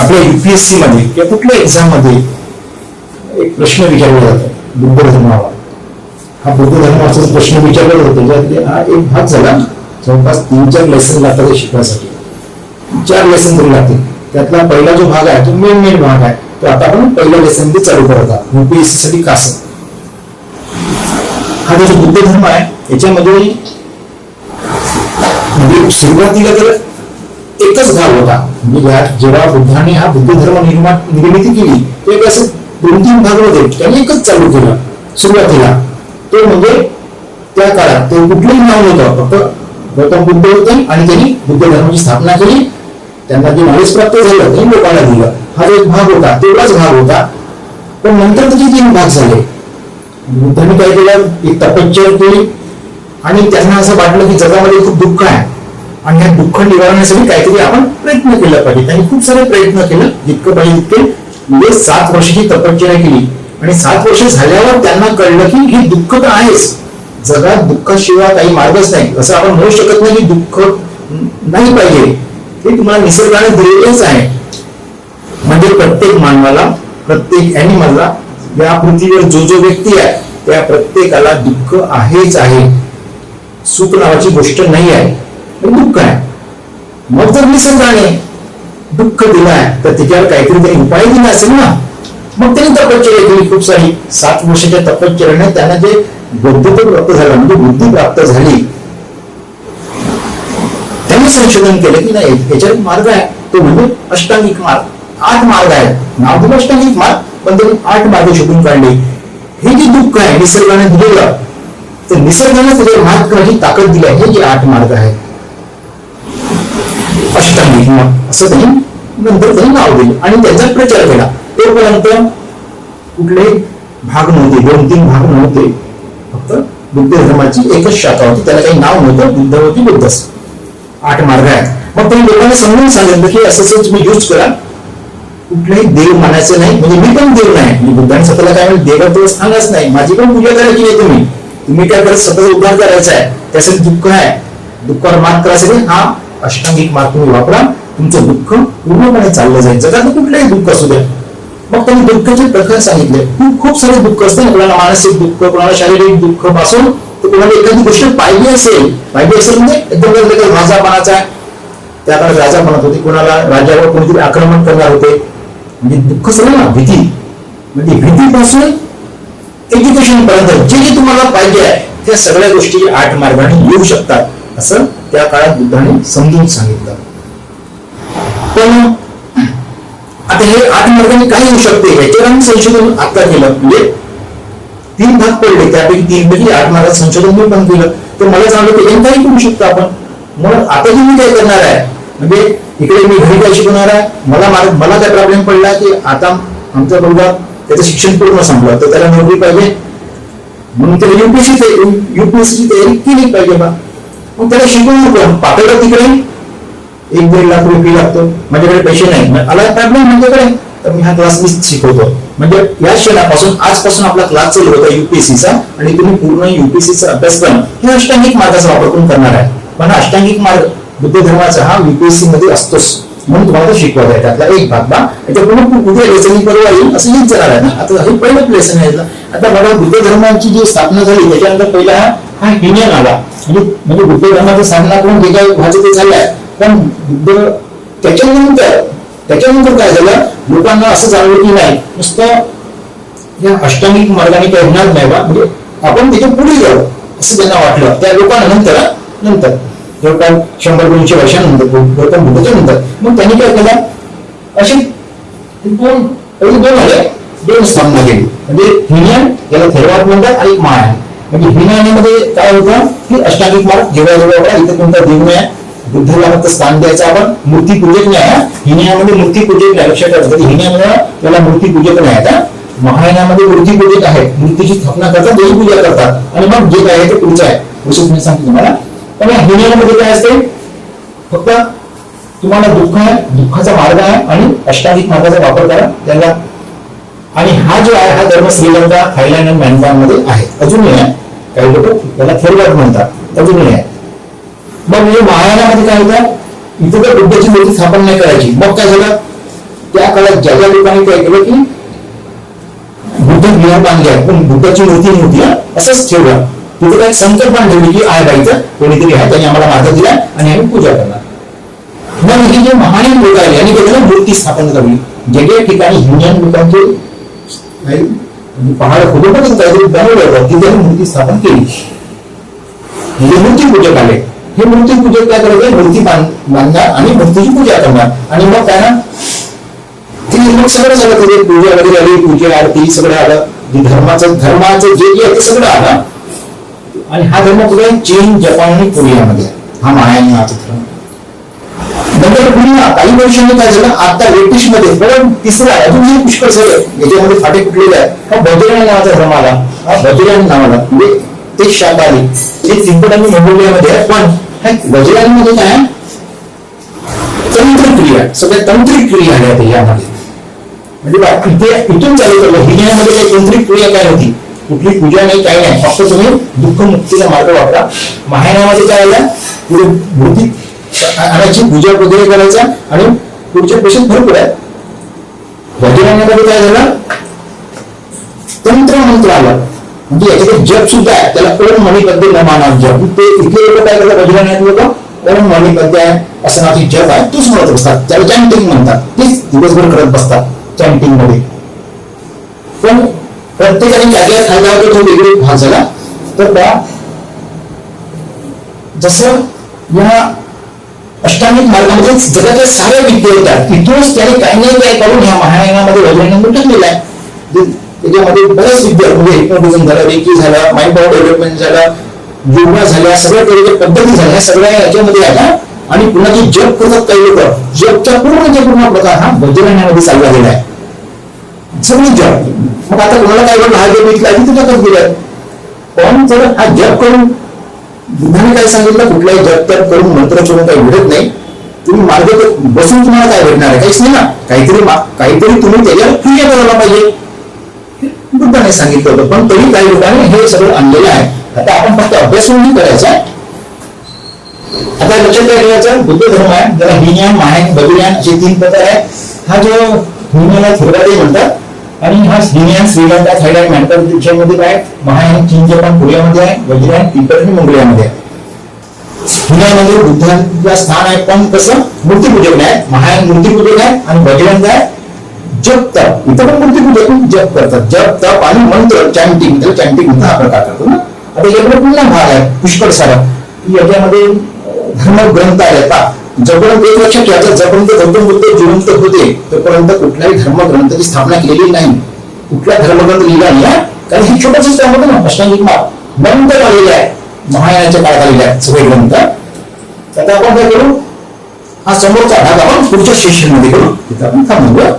आपल्या युपीएससी मध्ये किंवा कुठल्या एक्झाममध्ये एक प्रश्न विचारला जातो. बुद्ध धर्मावर हा बुद्ध धर्माचा प्रश्न विचारला जातो त्याच्यातले हा एक भाग झाला. जवळपास तीन चार लेसन लागतात शिकण्यासाठी चार लेसन तरी लागते त्यातला पहिला जो भाग आहे तो मेन मेन भाग आहे. तो आता आपण पहिल्या लेसनमध्ये चालू करत आहोत. युपीएससी साठी कास हा जो बुद्ध धर्म आहे याच्यामध्ये म्हणजे सुरुवातीला तर झाला होता. म्हणजे जेव्हा बुद्धाने हा बुद्ध धर्म निर्माण निर्मिती केली एक असे दोन तीन भाग होते. त्यांनी एकच चालू केला सुरुवातीला. तो म्हणजे त्या काळात ते कुठलंही नाव नव्हतं फक्त गौतम बुद्ध होते आणि त्यांनी बुद्ध धर्माची स्थापना केली. त्यांना जे नॉलेज प्राप्त झालं त्यांनी लोकांना दिलं. हा जो एक भाग होता तेवढाच भाग होता. पण नंतर त्याचे तीन भाग झाले. बुद्धाने काय केलं? एक तपश्चर्या केली. आणि त्यांना असं वाटलं की जगामध्ये खूप दुःख आहे. आणि हे दुःख निवारण्यासाठी काहीतरी आपण प्रयत्न केला पाहिजे. त्यांनी खूप सारे प्रयत्न केलं जितकं पाहिजे तितके. म्हणजे सात वर्षाची तपश्चर्या केली. आणि सात वर्ष झाल्यावर त्यांना कळलं की हे दुःख तर आहेच. जगात दुःखाशिवाय काही मार्गच नाही. असं आपण म्हणू शकत नाही की दुःख नाही पाहिजे. हे तुम्हाला निसर्गाने दिलेलंच आहे. म्हणजे प्रत्येक मानवाला प्रत्येक अॅनिमलला या पृथ्वीवर जो जो व्यक्ती आहे त्या प्रत्येकाला दुःख आहेच आहे. सुख नावाची गोष्ट नाही आहे. दुःख आहे. मग जर निसर्गाने दुःख दिलाय आहे तर त्याच्यावर काहीतरी त्यांनी उपाय दिला असेल ना. मग त्यांनी तपश्चर्या केली खूप सारी सात वर्षाच्या तपश्चर्याने त्यांना जे बुद्धत्व प्राप्त झालं म्हणजे बुद्धी प्राप्त झाली. त्यांनी संशोधन केलं की नाही याच्यावर एक मार्ग आहे. तो म्हणजे अष्टांगिक मार्ग. आठ मार्ग आहेत. नाव दिलं अष्टांगिक मार्ग पण त्यांनी आठ मार्ग शोधून काढले. हे जे दुःख आहे निसर्गाने दिलेलं तर निसर्गाने त्याच्यावर मार्ग करण्याची ताकद दिली आहे. हे जे आठ मार्ग आहेत अष्टांगिक किंवा असं त्यांनी नंतर त्यांनी नाव दिलं आणि त्यांचा प्रचार केला तोपर्यंत कुठले भाग नव्हते दोन तीन भाग नव्हते. फक्त बुद्ध धर्माची एकच शाखा होती. त्याला काही नाव नव्हतं बुद्ध होती बुद्ध आठ मार्ग आहेत. मग त्यांनी लोकांना समजून सांगितलं की असं तुम्ही यूज करा. कुठलाही देव मानायचं नाही. म्हणजे मी पण देव नाही. म्हणजे बुद्धाने स्वतःला काय म्हणजे देवाचं सांगाच नाही. माझी पण पूजा करायची नाही तुम्ही. तुम्ही काय करत स्वतःचा उद्धार करायचा आहे? त्यासाठी दुःख आहे. दुःखावर मात करायसाठी हा अष्टांगिक मार्ग तुम्ही वापरा. तुमचं दुःख पूर्णपणे चाललं जाईल. जगात कुठलंही दुःख असू द्या. मग त्यांनी दुःखाचे प्रकार सांगितले. खूप खूप सारे दुःख असते कोणाला मानसिक दुःख कोणाला शारीरिक दुःखपासून. तर कोणाला एखादी गोष्ट पाहिजे असेल पाहिजे असेल म्हणजे एकदम राजापणाचा आहे. त्या काळात राजा म्हणत होते कोणाला राजावर कोणीतरी आक्रमण करणार होते. म्हणजे दुःख सगळं ना भीती. म्हणजे भीतीपासून एज्युकेशन पर्यंत जे जे तुम्हाला पाहिजे आहे त्या सगळ्या गोष्टी आठ मार्गाने येऊ शकतात असं त्या काळात बुद्धाने समजून सांगितलं. पण आता हे आठ मार्गाने काय होऊ शकते? याच्यावर आम्ही संशोधन आता केलं. म्हणजे तीन भाग पडले. त्यापैकी तीन पैकी आठ संशोधन मी पण केलं. तर मला सांगलं की काही करू शकतो आपण? मग आता जे मी काय करणार आहे? म्हणजे इकडे मी घरी काय शिकवणार आहे. मला मला काय प्रॉब्लेम पडला की आता आमचा मुलगा त्याचं शिक्षण पूर्ण संपलं. तर त्याला नोकरी पाहिजे. म्हणून त्याला युपीएससी युपीएससीची तयारी केली पाहिजे बा. मग त्याला शिकवून कोण पाठवलं तिकडे. एक दीड लाख रुपये फी लागतो. माझ्याकडे पैसे नाही. आला प्रॉब्लेम माझ्याकडे. तर मी हा क्लास मी शिकवतो. म्हणजे या क्षणापासून आजपासून आपला क्लास चालू होता युपीएससीचा आणि तुम्ही पूर्ण युपीएससीचा अभ्यासक्रम हे अष्टांगिक मार्गाचा वापर करून करणार आहे. पण अष्टांगिक मार्ग बुद्ध धर्माचा हा युपीएससी मध्ये असतोच. म्हणून तुम्हाला तो शिकवत आहे त्यातला एक भाग बा. याच्या पूर्ण उद्या लेसन परवा येईल असं हेच जाणार आहे ना आता हे पहिलं लेसन आहे आता बघा बुद्ध धर्माची जी स्थापना झाली त्याच्यानंतर पहिला हा हा हिनियन आला. म्हणजे म्हणजे बुद्ध धर्माची स्थापना करून जे काही व्हायचं ते झालंय पण बुद्ध त्याच्यानंतर त्याच्यानंतर काय झालं? लोकांना असं जाणवलं की नाही नुसतं या अष्टमिक मार्गाने काही होणार नाही बा. म्हणजे आपण त्याच्या पुढे जाऊ असं त्यांना वाटलं. त्या लोकांना नंतर नंतर. जवळपास शंभर दोनशे वर्षानंतर गौतम बुद्धाच्या नंतर. मग त्यांनी काय केलं? अशी दोन दोन आले. दोन स्थापना केली म्हणजे हिनयन याला थेरवाद म्हणतात आणि एक माळ आहे म्हणजे हिनयनामध्ये काय होतं की अष्टांगिक मार्ग जेव्हा जेव्हा बघा, इथे कोणता देव नाही आहे. बुद्धाला फक्त स्थान द्यायचं आपण मूर्ती पूजक नाही आहे. हिनयामध्ये मूर्ती पूजक नाही लक्षात ठेवा. म्हणजे हिनयामध्ये त्याला मूर्ती पूजक नाही आता महायानामध्ये मूर्ती पूजक आहे. मूर्तीची स्थापना करतात देवी पूजा करतात. आणि मग जे काय आहे ते पुढचं आहे. विशेष मी सांगतो तुम्हाला. पण या हिनयामध्ये काय असते? फक्त तुम्हाला दुःख आहे दुःखाचा मार्ग आहे आणि अष्टाधिक मार्गाचा वापर करा त्याला. आणि हा जो आहे हा धर्म श्रीलंका थायलंड आणि म्यानमारमध्ये आहे. अजूनही आहे. काही लोक त्याला थेरवाद म्हणतात. अजूनही आहे मग हे महायानामध्ये काय होतं? इथं तर बुद्धाची मूर्ती स्थापन नाही करायची. मग काय झालं? त्या काळात ज्या ज्या लोकांनी काय केलं की बुद्ध विहार बांधले आहे पण बुद्धाची मूर्ती नव्हती असंच ठेवलं. तिथे काही संकल्पना ठेवली की आहे बाईचं कोणीतरी आहे त्यांनी आम्हाला मार्ग दिला आणि आम्ही पूजा करणार. मग हे जे महान लोक आले आणि त्याला मूर्ती स्थापन करली जे जे ठिकाणी हिंदुस्थान लोकांचे पहाड खोदून काहीतरी बनवलं होतं की त्यांनी मूर्ती स्थापन केली. म्हणजे मूर्ती पूजक आले. हे मूर्ती पूजक काय करायचे मूर्ती बांधणार आणि मूर्तीची पूजा करणार. आणि मग त्यांना ना ते मग सगळं झालं. तिथे पूजा वगैरे आली पूजा आरती सगळं आलं. धर्माचं धर्माचं जे जे आहे ते सगळं आलं. आणि हा धर्म कुठे चीन जपान आणि कोरियामध्ये हा महायान नावाचा धर्म नंतर पुन्हा काही वर्षांनी काय झालं? आता ब्रिटिशमध्ये बरं तिसरा अजून पुष्कळ झालं. याच्यामध्ये फाटे फुटलेले आहे हा नावाचा धर्म आला. हा नावाला म्हणजे ते शाखा आली ते तिब्बत आणि मंगोलियामध्ये आहे पण ह्या बजरंगमध्ये काय तंत्र क्रिया सगळ्या तांत्रिक क्रिया आल्या होत्या यामध्ये. म्हणजे बा, इथे इथून चालू करलं हिन्यामध्ये काही तांत्रिक क्रिया काय होती? कुठली पूजा नाही काही नाही. फक्त तुम्ही दुःख मुक्तीचा मार्ग वापरा. महायानामध्ये काय आलं? म्हणजे पुढे मूर्ती आणायची पूजा वगैरे करायचा आणि पुढचे पेशंट भरपूर आहेत. वज्रांमध्ये काय झालं? तंत्र मंत्र आलं. म्हणजे याच्याकडे जप सुद्धा आहे. त्याला ओम मणिपद्य न मानव जप ते इथले लोक काय करतात? वज्रांत लोक ओम मणिपद्य आहे. असं नावाची जप आहे. तोच म्हणत असतात त्याला चॅन्टिंग म्हणतात. तेच दिवसभर करत बसतात चॅन्टिंगमध्ये पण प्रत्येकाने जागेवर खाल्ला होता तो वेगळी भाग झाला. तर त्या जसं या अष्टांगिक मार्गामध्ये जगाच्या साऱ्या विद्या तिथूनच त्याने काही नाही काही करून ह्या महायानामध्ये वैज्ञानिक टाकलेला आहे त्याच्यामध्ये बऱ्याच विद्या म्हणजे हिप्नोटिझम झालं रेकी झाला माइंड पॉवर डेव्हलपमेंट झाला योगा झाल्या सगळ्या काही पद्धती झाल्या सगळ्या याच्यामध्ये आल्या. आणि पुन्हा जे जग करतात काही लोक. जगचा पूर्ण पूर्ण प्रकार हा वज्रांगामध्ये चालला गेला आहे. सगळी जग. मग आता कोणाला काय वाटलं? हा जप इथला आहे गेलाय पण जर हा जप करून बुद्धाने काय सांगितलं कुठलाही जगत्याप करून मंत्र करून काही भेटत नाही. तुम्ही मार्ग बसून तुम्हाला काय भेटणार आहे? काहीच नाही ना. काहीतरी काहीतरी तुम्ही त्याच्यावर क्रिया करायला पाहिजे. बुद्धाने सांगितलं होतं पण तरी काही लोकांनी हे सगळं आणलेलं आहे. आता आपण फक्त अभ्यास म्हणून करायचा आहे. आता लक्षात काय ठेवायचं? बुद्ध धर्म आहे. ज्याला हिन्यान महायान बबियान असे तीन प्रकार आहेत. हा जो हिन्याला थिरवादी म्हणतात आणि हा हिनयान श्रीलंका थायलंड म्हणतात त्याच्यामध्ये काय? महायान चीन जपान कोरियामध्ये आहे वज्रायन तिब्बत आणि मंगोलियामध्ये आहे. हिनयामध्ये बुद्धांचं स्थान आहे पण कसं? मूर्तीपूजक आहे महायान मूर्तीपूजक आहे आणि वज्रायन काय जप तप. इथं पण मूर्तीपूजक जप करतात. जप तप आणि मंत्र चॅन्टिंग त्याला चॅन्टिंग म्हणतात हा प्रकार करतो ना. आता याकडे पुन्हा भाग आहे पुष्कळ सारा. याच्यामध्ये धर्मग्रंथ आले का जोपर्यंत एक लक्षात घ्यायचं जोपर्यंत गौतम बुद्ध जिवंत होते तोपर्यंत कुठल्याही धर्मग्रंथाची स्थापना केलेली नाही. कुठला धर्मग्रंथ लिहिला नाही कारण ही छोटंसं काम होतं ना अष्टांगिक बंद नंतर आलेले आहे महायानाच्या काळात आलेले आहेत सगळे ग्रंथ. आता आपण काय करू? हा समोरचा भाग आपण पुढच्या सेशनमध्ये करू. तिथं आपण थांबूया.